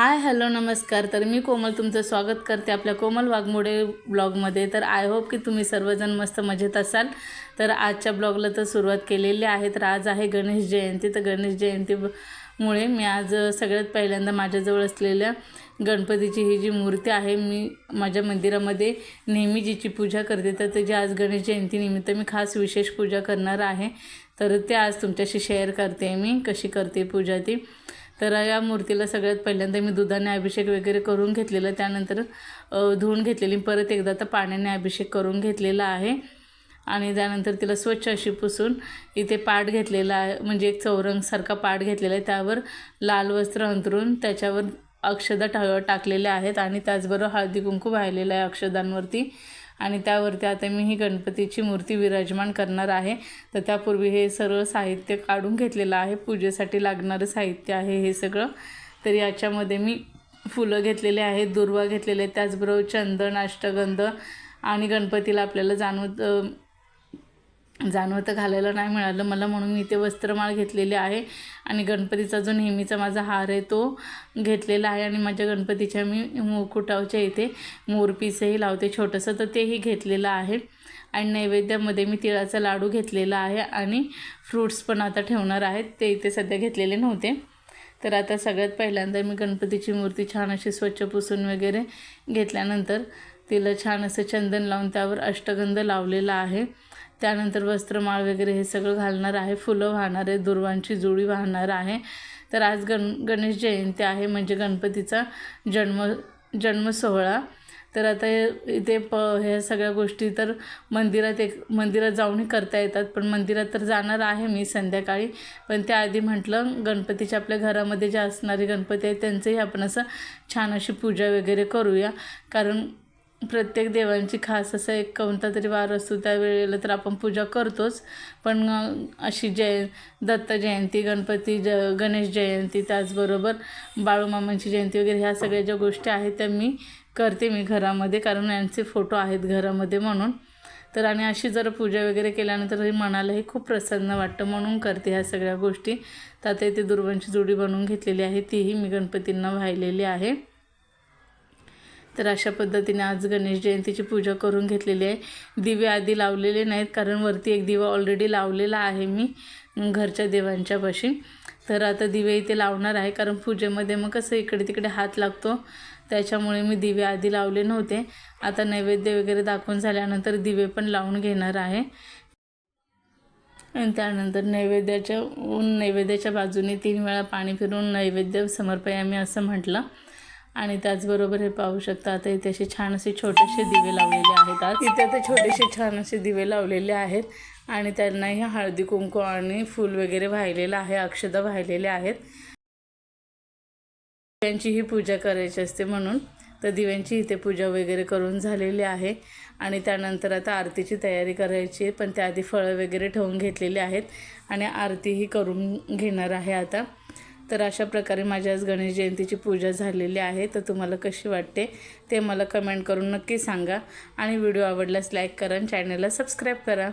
Hi hello नमस्कार. तर मी कोमल तुमचं स्वागत करते आपल्या कोमल वाघमोडे ब्लॉगमध्ये. तर आय होप की तुम्ही सर्वजण मस्त मजेत असाल. तर आजच्या ब्लॉगला तर सुरुवात केलेली आहे. तर आज आहे गणेश जयंती. तर गणेश जयंतीमुळे मी आज सगळ्यात पहिल्यांदा माझ्याजवळ असलेल्या गणपतीची ही जी मूर्ती आहे मी माझ्या मंदिरामध्ये नेहमी जिची पूजा करते. तर त्याची आज गणेश जयंतीनिमित्त मी खास विशेष पूजा करणार आहे. तर ते आज तुमच्याशी शेअर करते मी कशी करते पूजा ती. तर या मूर्तीला सगळ्यात पहिल्यांदा मी दुधाने अभिषेक वगैरे करून घेतलेला त्यानंतर धुवून घेतलेली परत एकदा तर पाण्याने अभिषेक करून घेतलेला आहे. आणि त्यानंतर तिला स्वच्छ अशी पुसून इथे पाट घेतलेला आहे म्हणजे एक चौरंगसारखा पाट घेतलेला आहे. त्यावर लाल वस्त्र अंतरून त्याच्यावर अक्षदा टा टाकलेल्या आहेत आणि त्याचबरोबर हळदी कुंकू वाहिलेलं आहे अक्षदांवरती. आणि त्यावरती आता मी ही गणपतीची मूर्ती विराजमान करणार आहे. तर त्यापूर्वी हे सर्व साहित्य काढून घेतलेलं आहे. पूजेसाठी लागणारं साहित्य आहे हे सगळं. तर याच्यामध्ये मी फुलं घेतलेले आहेत दुर्वा घेतलेले आहेत. त्याचबरोबर चंदन अष्टगंध आणि गणपतीला आपल्याला जाणवत अ, तर घालायला नाही मिळालं. मला म्हणून मी इथे वस्त्रमाळ घेतलेली आहे आणि गणपतीचा जो नेहमीचा माझा हार आहे तो घेतलेला आहे आणि माझ्या गणपतीच्या मी मुकुटावच्या इथे मोरपीसही लावते छोटंसं तर तेही घेतलेलं आहे. आणि नैवेद्यामध्ये मी तिळाचा लाडू घेतलेला आहे आणि फ्रूट्स पण आता ठेवणार आहेत. ते इथे सध्या घेतलेले नव्हते. तर आता सगळ्यात पहिल्यांदा मी गणपतीची मूर्ती छान अशी स्वच्छ पुसून वगैरे घेतल्यानंतर तिला छान असं चंदन लावून त्यावर अष्टगंध लावलेला आहे. त्यानंतर वस्त्रमाळ वगैरे हे सगळं घालणार आहे. फुलं वाहणार आहे. दुर्वांची जुळी वाहणार आहे. तर आज गण गणेश जयंती आहे म्हणजे गणपतीचा जन्म जन्म सोहळा. तर आता इथे प ह्या सगळ्या गोष्टी तर मंदिरात एक मंदिरात जाऊनही करता येतात. पण मंदिरात तर जाणार आहे मी संध्याकाळी. पण त्याआधी म्हटलं गणपतीच्या आपल्या घरामध्ये जे असणारे गणपती आहेत त्यांचंही आपण असं छान अशी पूजा वगैरे करूया. कारण प्रत्येक देवांची खास असं एक कोणता तरी वार असतो त्यावेळेला तर आपण पूजा करतोच. पण अशी जय दत्त जयंती गणपती ज गणेश जयंती त्याचबरोबर बाळूमामांची जयंती वगैरे ह्या सगळ्या ज्या गोष्टी आहेत त्या मी करते मी घरामध्ये कारण यांचे फोटो आहेत घरामध्ये म्हणून. तर आणि अशी जर पूजा वगैरे केल्यानंतर हे मनालाही खूप प्रसन्न वाटतं म्हणून करते ह्या सगळ्या गोष्टी. तर आता इथे दुर्वांची जोडी बनवून घेतलेली आहे तीही मी गणपतींना वाहिलेली आहे. तर अशा पद्धतीने आज गणेश जयंतीची पूजा करून घेतलेली आहे. दिवे आधी लावलेले नाहीत कारण वरती एक दिवा ऑलरेडी लावलेला आहे मी घरच्या देवांच्या पाशी. तर आता दिवे इथे लावणार आहे कारण पूजेमध्ये मग कसं इकडे तिकडे हात लागतो. त्याच्यामुळे मी दिवे आधी लावले नव्हते. आता नैवेद्य वगैरे दाखवून झाल्यानंतर दिवे पण लावून घेणार आहे. आणि त्यानंतर नैवेद्याच्या ऊन नैवेद्याच्या बाजूने तीन वेळा पाणी फिरून नैवेद्य समर्पयामी असं म्हटलं. आणि त्याचबरोबर हे पाहू शकता आता इथे असे छान असे छोटेसे दिवे लावलेले आहेत आज. इथे आता छोटेसे छान असे दिवे लावलेले आहेत आणि त्यांनाही हळदी कुंकू आणि फूल वगैरे वाहिलेलं आहे अक्षदा वाहिलेले आहेत. दिव्यांचीही पूजा करायची असते म्हणून तर दिव्यांची इथे पूजा वगैरे करून झालेली आहे. आणि त्यानंतर आता आरतीची तयारी करायची आहे पण त्याआधी फळं वगैरे ठेवून घेतलेली आहेत आणि आरतीही करून घेणार आहे आता. तर अशा प्रकारे माझ्या आज गणेश जयंतीची पूजा झालेली आहे. तर तुम्हाला कशी वाटते ते मला कमेंट करून नक्की सांगा. आणि व्हिडिओ आवडल्यास लाईक करा आणि चॅनलला सबस्क्राईब करा.